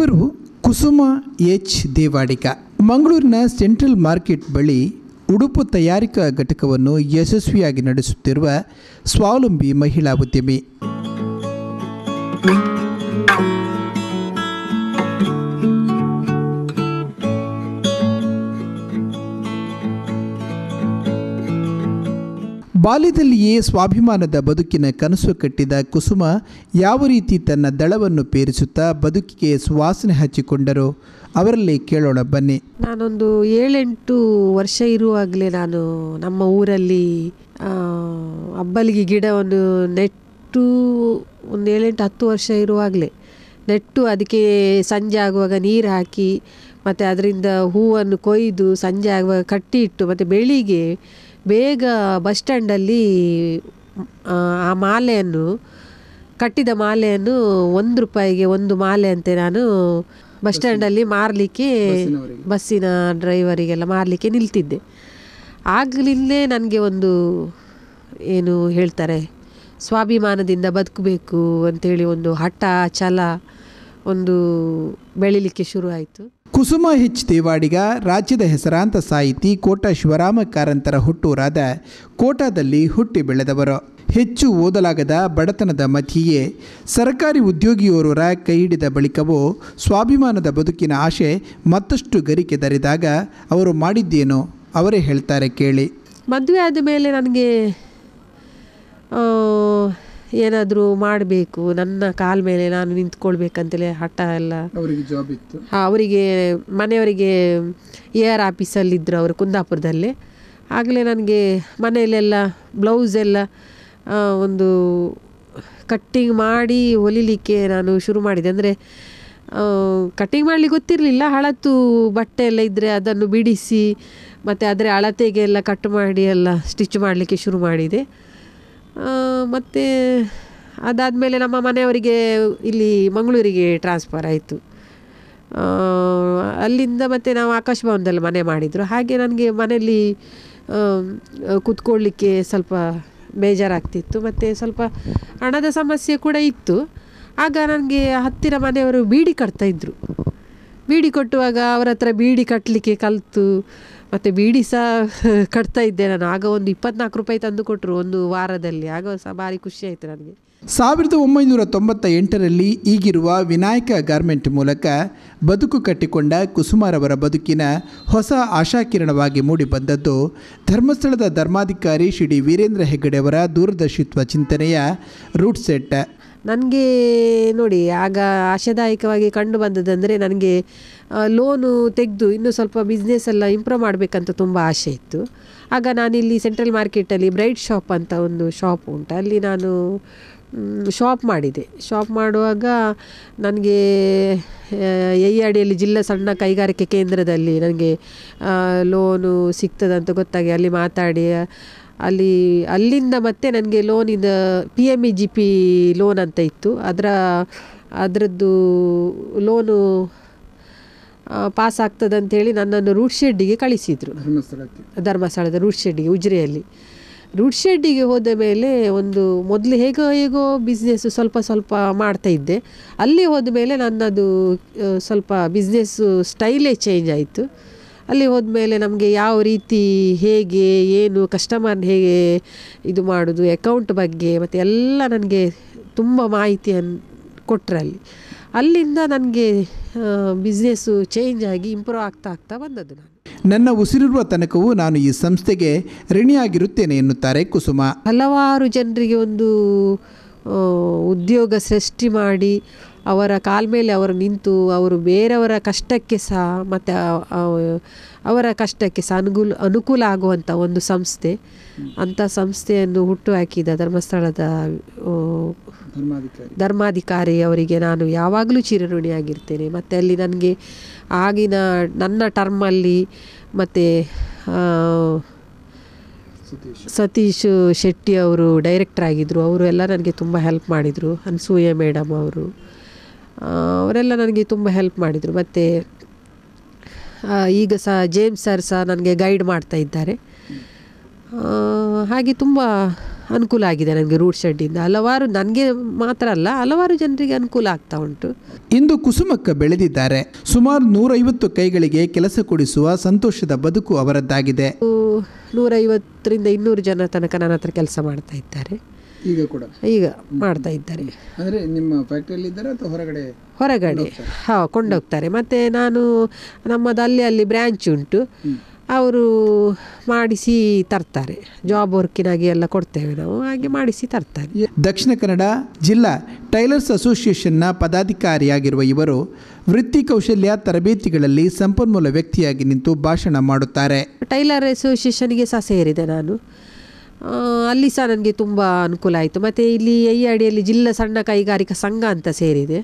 ಇವರು ಕುಸುಮ ಎಚ್ ದೇವಾಡಿಗ ಮಂಗಳೂರಿನ central market ಬಳಿ ಉಡುಪು ತಯಾರಿಕಾ ಘಟಕವನ್ನು ಯಶಸ್ವಿಯಾಗಿ ನಡೆಸುತ್ತಿರುವ ಸ್ವಾವಲಂಬಿ ಮಹಿಳಾ ಉದ್ಯಮಿ. ಬಾಲ್ಯದಲ್ಲಿಯೇ ಸ್ವಾಭಿಮಾನದ ಬದುಕಿನ ಕನಸು ಕಟ್ಟಿದ ಕುಸುಮ ಯಾವ ರೀತಿ ತನ್ನ ದಳವನ್ನು ಪೇರಿಸುತ್ತಾ ಬದುಕಿಗೆ ಸುವಾಸನೆ ಹಚ್ಚಿಕೊಂಡರೋ ಅವರಲ್ಲಿ ಕೇಳೋಣ ಬನ್ನಿ. ನಾನೊಂದು ಏಳೆಂಟು ವರ್ಷ ಇರುವಾಗಲೇ ನಾನು ನಮ್ಮ ಊರಲ್ಲಿ ಅಬ್ಬಲಿಗೆ ಗಿಡವನ್ನು ನೆಟ್ಟು, ಒಂದು ಏಳೆಂಟು ಹತ್ತು ವರ್ಷ ಇರುವಾಗಲೇ ನೆಟ್ಟು ಅದಕ್ಕೆ ಸಂಜೆ ಆಗುವಾಗ ನೀರು ಹಾಕಿ, ಮತ್ತು ಅದರಿಂದ ಹೂವನ್ನು ಕೊಯ್ದು ಸಂಜೆ ಆಗುವಾಗ ಕಟ್ಟಿ ಇಟ್ಟು ಮತ್ತು ಬೆಳಿಗ್ಗೆ ಬೇಗ ಬಸ್ ಸ್ಟ್ಯಾಂಡಲ್ಲಿ ಆ, ಮಾಲೆಯನ್ನು ಕಟ್ಟಿದ ಮಾಲೆಯನ್ನು ಒಂದು ರೂಪಾಯಿಗೆ ಒಂದು ಮಾಲೆ ಅಂತೆ ನಾನು ಬಸ್ ಸ್ಟ್ಯಾಂಡಲ್ಲಿ ಮಾರಲಿಕ್ಕೆ ಬಸ್ಸಿನ ಡ್ರೈವರಿಗೆಲ್ಲ ಮಾರಲಿಕ್ಕೆ ನಿಲ್ತಿದ್ದೆ. ಆಗಲಿಂದಲೇ ನನಗೆ ಒಂದು ಏನು ಹೇಳ್ತಾರೆ ಸ್ವಾಭಿಮಾನದಿಂದ ಬದುಕಬೇಕು ಅಂಥೇಳಿ ಒಂದು ಹಠ ಛಲ ಒಂದು ಬೆಳಿಲಿಕ್ಕೆ ಶುರು ಆಯಿತು. ಕುಸುಮ ಹೆಚ್ ದೇವಾಡಿಗ ರಾಜ್ಯದ ಹೆಸರಾಂತ ಸಾಹಿತಿ ಕೋಟ ಶಿವರಾಮ ಕಾರಂತರ ಹುಟ್ಟೂರಾದ ಕೋಟಾದಲ್ಲಿ ಹುಟ್ಟಿ ಬೆಳೆದವರು. ಹೆಚ್ಚು ಓದಲಾಗದ ಬಡತನದ ಮಧ್ಯೆಯೇ ಸರ್ಕಾರಿ ಉದ್ಯೋಗಿಯೋರ್ವರ ಕೈ ಹಿಡಿದ ಬಳಿಕವೋ ಸ್ವಾಭಿಮಾನದ ಬದುಕಿನ ಆಶೆ ಮತ್ತಷ್ಟು ಗರಿಕೆ ದರಿದಾಗ ಅವರು ಮಾಡಿದ್ದೇನೋ? ಅವರೇ ಹೇಳ್ತಾರೆ ಕೇಳಿ. ಮದುವೆ ಆದ ಮೇಲೆ ನನಗೆ ಏನಾದರೂ ಮಾಡಬೇಕು ನನ್ನ ಕಾಲ ಮೇಲೆ ನಾನು ನಿಂತ್ಕೊಳ್ಬೇಕಂತೇಳಿ ಹಠ ಎಲ್ಲ. ಅವರಿಗೆ ಜಾಬ್ ಇತ್ತು. ಹಾಂ ಅವರಿಗೆ ಮನೆಯವರಿಗೆ ಎ ಆರ್ ಆಫೀಸಲ್ಲಿದ್ದರು ಅವರು ಕುಂದಾಪುರದಲ್ಲಿ. ಆಗಲೇ ನನಗೆ ಮನೆಯಲ್ಲೆಲ್ಲ ಬ್ಲೌಸ್ ಎಲ್ಲ ಒಂದು ಕಟ್ಟಿಂಗ್ ಮಾಡಿ ಹೊಲಿಲಿಕ್ಕೆ ನಾನು ಶುರು ಮಾಡಿದೆ. ಅಂದರೆ ಕಟ್ಟಿಂಗ್ ಮಾಡಲಿಕ್ಕೆ ಗೊತ್ತಿರಲಿಲ್ಲ. ಹಳತು ಬಟ್ಟೆ ಎಲ್ಲ ಇದ್ದರೆ ಅದನ್ನು ಬಿಡಿಸಿ ಮತ್ತು ಅದರ ಅಳತೆಗೆಲ್ಲ ಕಟ್ ಮಾಡಿ ಎಲ್ಲ ಸ್ಟಿಚ್ ಮಾಡಲಿಕ್ಕೆ ಶುರು ಮಾಡಿದೆ. ಮತ್ತು ಅದಾದಮೇಲೆ ನಮ್ಮ ಮನೆಯವರಿಗೆ ಇಲ್ಲಿ ಮಂಗಳೂರಿಗೆ ಟ್ರಾನ್ಸ್ಫರ್ ಆಯಿತು. ಅಲ್ಲಿಂದ ಮತ್ತೆ ನಾವು ಆಕಾಶ ಭವನದಲ್ಲಿ ಮನೆ ಮಾಡಿದರು. ಹಾಗೆ ನನಗೆ ಮನೆಯಲ್ಲಿ ಕೂತ್ಕೊಳ್ಳಿಕ್ಕೆ ಸ್ವಲ್ಪ ಬೇಜಾರಾಗ್ತಿತ್ತು. ಮತ್ತು ಸ್ವಲ್ಪ ಹಣದ ಸಮಸ್ಯೆ ಕೂಡ ಇತ್ತು. ಆಗ ನನಗೆ ಹತ್ತಿರ ಮನೆಯವರು ಬೀಡಿ ಕಟ್ತಾಯಿದ್ರು ಬೀಡಿ ಕಟ್ಟುವಾಗ ಅವರ ಹತ್ರ ಬೀಡಿ ಕಟ್ಟಲಿಕ್ಕೆ ಕಲಿತು ಮತ್ತು ಬೀಡಿ ಸಹ ಕಟ್ತಾ ಇದ್ದೆ ನಾನು. ಆಗ ಒಂದು ಇಪ್ಪತ್ನಾಲ್ಕು ರೂಪಾಯಿ ತಂದು ಕೊಟ್ಟರು ಒಂದು ವಾರದಲ್ಲಿ. ಆಗ ಸಹ ಭಾರಿ ಖುಷಿ ಆಯಿತು ನನಗೆ. ಸಾವಿರದ ಒಂಬೈನೂರ ತೊಂಬತ್ತ ಎಂಟರಲ್ಲಿ ಈಗಿರುವ ವಿನಾಯಕ ಗಾರ್ಮೆಂಟ್ ಮೂಲಕ ಬದುಕು ಕಟ್ಟಿಕೊಂಡ ಕುಸುಮಾರವರ ಬದುಕಿನ ಹೊಸ ಆಶಾಕಿರಣವಾಗಿ ಮೂಡಿಬಂದದ್ದು ಧರ್ಮಸ್ಥಳದ ಧರ್ಮಾಧಿಕಾರಿ ಶ್ರೀ ಡಿ ವೀರೇಂದ್ರ ಹೆಗ್ಗಡೆಯವರ ದೂರದರ್ಶಿತ್ವ ಚಿಂತನೆಯ ರೂಟ್ ಸೆಟ್. ನನಗೆ ನೋಡಿ ಆಗ ಆಶಾದಾಯಕವಾಗಿ ಕಂಡು ಬಂದದಂದರೆ ನನಗೆ ಲೋನು ತೆಗೆದು ಇನ್ನೂ ಸ್ವಲ್ಪ ಬಿಸ್ನೆಸ್ ಎಲ್ಲ ಇಂಪ್ರೂವ್ ಮಾಡಬೇಕಂತ ತುಂಬ ಆಸೆ ಇತ್ತು. ಆಗ ನಾನಿಲ್ಲಿ ಸೆಂಟ್ರಲ್ ಮಾರ್ಕೆಟಲ್ಲಿ ಬ್ರೈಟ್ ಶಾಪ್ ಅಂತ ಒಂದು ಶಾಪ್ ಉಂಟು. ಅಲ್ಲಿ ನಾನು ಶಾಪ್ ಮಾಡಿದೆ. ಶಾಪ್ ಮಾಡುವಾಗ ನನಗೆ ಎಯ್ಯಾಡಿಯಲ್ಲಿ ಜಿಲ್ಲಾ ಸಣ್ಣ ಕೈಗಾರಿಕೆ ಕೇಂದ್ರದಲ್ಲಿ ನನಗೆ ಲೋನು ಸಿಗ್ತದಂತ ಗೊತ್ತಾಗಿ ಅಲ್ಲಿ ಮಾತಾಡಿ, ಅಲ್ಲಿ, ಅಲ್ಲಿಂದ ಮತ್ತೆ ನನಗೆ ಲೋನಿಂದ P M E G P loan ಅಂತ ಇತ್ತು. ಅದರ, ಅದರದ್ದು ಲೋನು ಪಾಸ್ ಆಗ್ತದೆ ಅಂತೇಳಿ ನನ್ನನ್ನು ರೂಟ್ ಶೆಡ್ಡಿಗೆ ಕಳಿಸಿದರು. ಧರ್ಮಸ್ಥಳದ ರೂಟ್ ಶೆಡ್ಡಿಗೆ ಉಜ್ರೆಯಲ್ಲಿ. ರೂಟ್ ಶೆಡ್ಡಿಗೆ ಹೋದ ಮೇಲೆ ಒಂದು ಮೊದಲು ಹೇಗೋ ಹೇಗೋ ಬಿಸ್ನೆಸ್ ಸ್ವಲ್ಪ ಸ್ವಲ್ಪ ಮಾಡ್ತಾ ಇದ್ದೆ. ಅಲ್ಲಿ ಹೋದ ಮೇಲೆ ನನ್ನದು ಸ್ವಲ್ಪ ಬಿಸ್ನೆಸ್ಸು ಸ್ಟೈಲೇ ಚೇಂಜ್ ಆಯಿತು. ಅಲ್ಲಿ ಹೋದ್ಮೇಲೆ ನಮಗೆ ಯಾವ ರೀತಿ ಹೇಗೆ ಏನು ಕಸ್ಟಮರ್ನ ಹೇಗೆ ಇದು ಮಾಡೋದು ಅಕೌಂಟ್ ಬಗ್ಗೆ ಮತ್ತು ಎಲ್ಲ ನನಗೆ ತುಂಬ ಮಾಹಿತಿಯನ್ನು ಕೊಟ್ಟರಲ್ಲಿ ಅಲ್ಲಿಂದ ನನಗೆ ಬಿಸ್ನೆಸ್ಸು ಚೇಂಜ್ ಆಗಿ ಇಂಪ್ರೂವ್ ಆಗ್ತಾ ಆಗ್ತಾ ಬಂದದ್ದು ನಾನು. ನನ್ನ ಉಸಿರಿರುವ ತನಕವೂ ನಾನು ಈ ಸಂಸ್ಥೆಗೆ ಋಣಿಯಾಗಿರುತ್ತೇನೆ ಎನ್ನುತ್ತಾರೆ ಕುಸುಮ. ಹಲವಾರು ಜನರಿಗೆ ಒಂದು ಉದ್ಯೋಗ ಸೃಷ್ಟಿ ಮಾಡಿ ಅವರ ಕಾಲ ಮೇಲೆ ಅವರು ನಿಂತು ಅವರು ಬೇರೆಯವರ ಕಷ್ಟಕ್ಕೆ ಸಹ ಮತ್ತು ಅವರ ಕಷ್ಟಕ್ಕೆ ಸಹ ಅನುಕೂಲ ಅನುಕೂಲ ಆಗುವಂಥ ಒಂದು ಸಂಸ್ಥೆ. ಅಂಥ ಸಂಸ್ಥೆಯನ್ನು ಹುಟ್ಟು ಹಾಕಿದ ಧರ್ಮಸ್ಥಳದ ಧರ್ಮಾಧಿಕಾರಿ. ಅವರಿಗೆ ನಾನು ಯಾವಾಗಲೂ ಚಿರಋಣಿಯಾಗಿರ್ತೇನೆ. ಮತ್ತು ಅಲ್ಲಿ ನನಗೆ ಆಗಿನ ನನ್ನ ಟರ್ಮಲ್ಲಿ ಮತ್ತು ಸತೀಶ್. ಶೆಟ್ಟಿ ಅವರು ಡೈರೆಕ್ಟರ್ ಆಗಿದ್ದರು ಅವರು ಎಲ್ಲ ನನಗೆ ತುಂಬ ಹೆಲ್ಪ್ ಮಾಡಿದರು. ಅನ್ಸೂಯ ಮೇಡಮ್ ಅವರು. ಅವರೆಲ್ಲ ನನಗೆ ತುಂಬ ಹೆಲ್ಪ್ ಮಾಡಿದರು. ಮತ್ತು ಈಗ ಸಹ ಜೇಮ್ಸ್ ಸರ್ ಸಹ ನನಗೆ ಗೈಡ್ ಮಾಡ್ತಾ ಇದ್ದಾರೆ. ಹಾಗೆ ತುಂಬ ಅನುಕೂಲ ಆಗಿದೆ ನನಗೆ ರೂಟ್ ಶೆಡ್ಡಿಂದ ಹಲವಾರು ನನಗೆ ಮಾತ್ರ ಅಲ್ಲ ಹಲವಾರು ಜನರಿಗೆ ಅನುಕೂಲ ಆಗ್ತಾ ಉಂಟು. ಇಂದು ಕುಸುಮಕ್ಕ ಬೆಳೆದಿದ್ದಾರೆ. ಸುಮಾರು ನೂರೈವತ್ತು ಕೈಗಳಿಗೆ ಕೆಲಸ ಕೊಡಿಸುವ ಸಂತೋಷದ ಬದುಕು ಅವರದ್ದಾಗಿದೆ. ನೂರೈವತ್ತರಿಂದ ಇನ್ನೂರು ಜನ ತನಕ ನನ್ನ ಹತ್ರ ಕೆಲಸ ಮಾಡ್ತಾ ಇದ್ದಾರೆ. ಈಗ ಕೂಡ? ಈಗ ಮಾಡ್ತಾ ಇದ್ದಾರೆ. ಅಂದರೆ ನಿಮ್ಮ ಫ್ಯಾಕ್ಟ್ರಿಯಲ್ಲಿ ಇದ್ದಾರೆ ಅಥವಾ ಹೊರಗಡೆ ಹೊರಗಡೆ. ಹಾಂ ಕೊಂಡೋಗ್ತಾರೆ. ಮತ್ತು ನಾನು ನಮ್ಮದು ಅಲ್ಲಿ ಅಲ್ಲಿ ಬ್ರ್ಯಾಂಚ್ ಉಂಟು. ಅವರು ಮಾಡಿಸಿ ತರ್ತಾರೆ. ಜಾಬ್ ವರ್ಕಿನಾಗಿ ಎಲ್ಲ ಕೊಡ್ತೇವೆ ನಾವು ಹಾಗೆ ಮಾಡಿಸಿ ತರ್ತಾರೆ. ದಕ್ಷಿಣ ಕನ್ನಡ ಜಿಲ್ಲಾ ಟೈಲರ್ಸ್ ಅಸೋಸಿಯೇಷನ್ನ ಪದಾಧಿಕಾರಿಯಾಗಿರುವ ಇವರು ವೃತ್ತಿ ಕೌಶಲ್ಯ ತರಬೇತಿಗಳಲ್ಲಿ ಸಂಪನ್ಮೂಲ ವ್ಯಕ್ತಿಯಾಗಿ ನಿಂತು ಭಾಷಣ ಮಾಡುತ್ತಾರೆ. ಟೈಲರ್ ಅಸೋಸಿಯೇಷನ್ಗೆ ಸಹ ಸೇರಿದೆ ನಾನು. ಅಲ್ಲಿ ಸಹ ನನಗೆ ತುಂಬ ಅನುಕೂಲ ಆಯಿತು. ಮತ್ತು ಇಲ್ಲಿ ಅಡಿಯಲ್ಲಿ ಜಿಲ್ಲಾ ಸಣ್ಣ ಕೈಗಾರಿಕಾ ಸಂಘ ಅಂತ ಸೇರಿದೆ.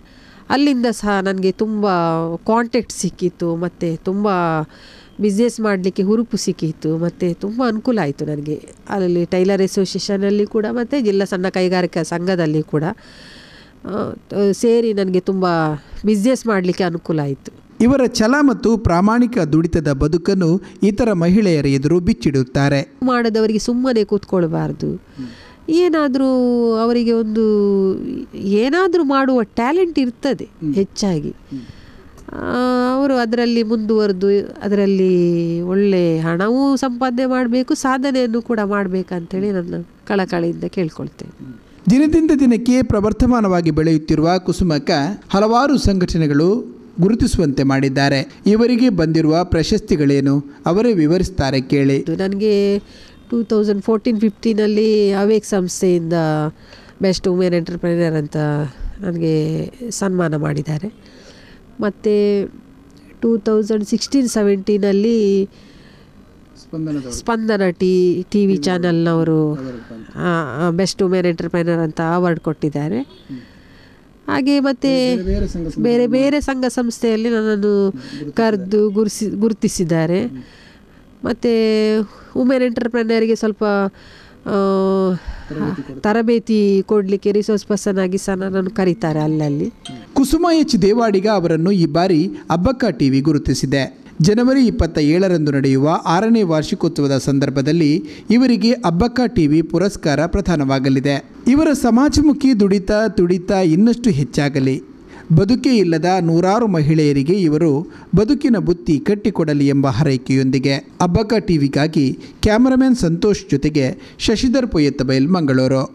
ಅಲ್ಲಿಂದ ಸಹ ನನಗೆ ತುಂಬ ಕಾಂಟ್ಯಾಕ್ಟ್ ಸಿಕ್ಕಿತ್ತು. ಮತ್ತು ತುಂಬ ಬಿಸ್ನೆಸ್ ಮಾಡಲಿಕ್ಕೆ ಹುರುಪು ಸಿಕ್ಕಿತ್ತು. ಮತ್ತು ತುಂಬ ಅನುಕೂಲ ಆಯಿತು ನನಗೆ. ಅಲ್ಲಿ ಟೈಲರ್ ಅಸೋಸಿಯೇಷನಲ್ಲಿ ಕೂಡ, ಮತ್ತು ಜಿಲ್ಲಾ ಸಣ್ಣ ಕೈಗಾರಿಕಾ ಸಂಘದಲ್ಲಿ ಕೂಡ ಸೇರಿ ನನಗೆ ತುಂಬ ಬಿಸ್ನೆಸ್ ಮಾಡಲಿಕ್ಕೆ ಅನುಕೂಲ ಆಯಿತು. ಇವರ ಛಲ ಮತ್ತು ಪ್ರಾಮಾಣಿಕ ದುಡಿತದ ಬದುಕನ್ನು ಇತರ ಮಹಿಳೆಯರ ಎದುರು ಬಿಚ್ಚಿಡುತ್ತಾರೆ. ಮಾಡದವರಿಗೆ ಸುಮ್ಮನೆ ಕೂತ್ಕೊಳ್ಬಾರ್ದು. ಏನಾದರೂ ಅವರಿಗೆ ಒಂದು ಏನಾದರೂ ಮಾಡುವ ಟ್ಯಾಲೆಂಟ್ ಇರ್ತದೆ ಹೆಚ್ಚಾಗಿ. ಅವರು ಅದರಲ್ಲಿ ಮುಂದುವರೆದು ಅದರಲ್ಲಿ ಒಳ್ಳೆ ಹಣವೂ ಸಂಪಾದನೆ ಮಾಡಬೇಕು ಸಾಧನೆಯನ್ನು ಕೂಡ ಮಾಡಬೇಕಂತೇಳಿ ನನ್ನ ಕಳಕಳಿಯಿಂದ ಕೇಳ್ಕೊಳ್ತೇನೆ. ದಿನದಿಂದ ದಿನಕ್ಕೆ ಪ್ರವರ್ತಮಾನವಾಗಿ ಬೆಳೆಯುತ್ತಿರುವ ಕುಸುಮಕ್ಕ ಹಲವಾರು ಸಂಘಟನೆಗಳು ಗುರುತಿಸುವಂತೆ ಮಾಡಿದ್ದಾರೆ. ಇವರಿಗೆ ಬಂದಿರುವ ಪ್ರಶಸ್ತಿಗಳೇನು? ಅವರೇ ವಿವರಿಸ್ತಾರೆ ಕೇಳಿ. ನನಗೆ ಟೂ ತೌಸಂಡ್ ಫೋರ್ಟೀನ್ ಫಿಫ್ಟೀನಲ್ಲಿ ಅವೇಕ್ ಸಂಸ್ಥೆಯಿಂದ ಬೆಸ್ಟ್ ವುಮೆನ್ ಎಂಟರ್ಪ್ರೈನರ್ ಅಂತ ನನಗೆ ಸನ್ಮಾನ ಮಾಡಿದ್ದಾರೆ. ಮತ್ತು ಟೂ ತೌಸಂಡ್ ಸಿಕ್ಸ್ಟೀನ್ ಸೆವೆಂಟೀನಲ್ಲಿ ಸ್ಪಂದನ ಟಿ ಟಿ ವಿ ಚಾನಲ್ನವರು ಬೆಸ್ಟ್ ವುಮೆನ್ ಎಂಟರ್ಪ್ರೈನರ್ ಅಂತ ಅವಾರ್ಡ್ ಕೊಟ್ಟಿದ್ದಾರೆ. ಹಾಗೆ ಮತ್ತೆ ಬೇರೆ ಬೇರೆ ಸಂಘ ಸಂಸ್ಥೆಯಲ್ಲಿ ನನ್ನನ್ನು ಕರೆದು ಗುರುಸಿ ಗುರುತಿಸಿದ್ದಾರೆ. ಮತ್ತು ವುಮೆನ್ ಎಂಟರ್ಪ್ರೈನರಿಗೆ ಸ್ವಲ್ಪ ತರಬೇತಿ ಕೊಡಲಿಕ್ಕೆ ರಿಸೋರ್ಸ್ ಪರ್ಸನ್ ಆಗಿ ಸಹ ನನ್ನನ್ನು ಕರೀತಾರೆ ಅಲ್ಲಲ್ಲಿ. ಕುಸುಮ ಎಚ್ ದೇವಾಡಿಗ ಅವರನ್ನು ಈ ಬಾರಿ ಅಬ್ಬಕ್ಕ ಟಿವಿ ಗುರುತಿಸಿದೆ. ಜನವರಿ ಇಪ್ಪತ್ತ ಏಳರಂದು ನಡೆಯುವ ಆರನೇ ವಾರ್ಷಿಕೋತ್ಸವದ ಸಂದರ್ಭದಲ್ಲಿ ಇವರಿಗೆ ಅಬ್ಬಕ್ಕ ಟಿವಿ ಪುರಸ್ಕಾರ ಪ್ರದಾನವಾಗಲಿದೆ ಇವರ ಸಮಾಜಮುಖಿ ದುಡಿತ ತುಡಿತ ಇನ್ನಷ್ಟು ಹೆಚ್ಚಾಗಲಿ. ಬದುಕೇ ಇಲ್ಲದ ನೂರಾರು ಮಹಿಳೆಯರಿಗೆ ಇವರು ಬದುಕಿನ ಬುತ್ತಿ ಕಟ್ಟಿಕೊಡಲಿ ಎಂಬ ಹರೈಕೆಯೊಂದಿಗೆ ಅಬ್ಬಕ್ಕ ಟಿವಿಗಾಗಿ ಕ್ಯಾಮರಾಮನ್ ಸಂತೋಷ್ ಜೊತೆಗೆ ಶಶಿಧರ್ ಪೊಯ್ಯತ್ತ ಬೈಲ್ ಮಂಗಳೂರು.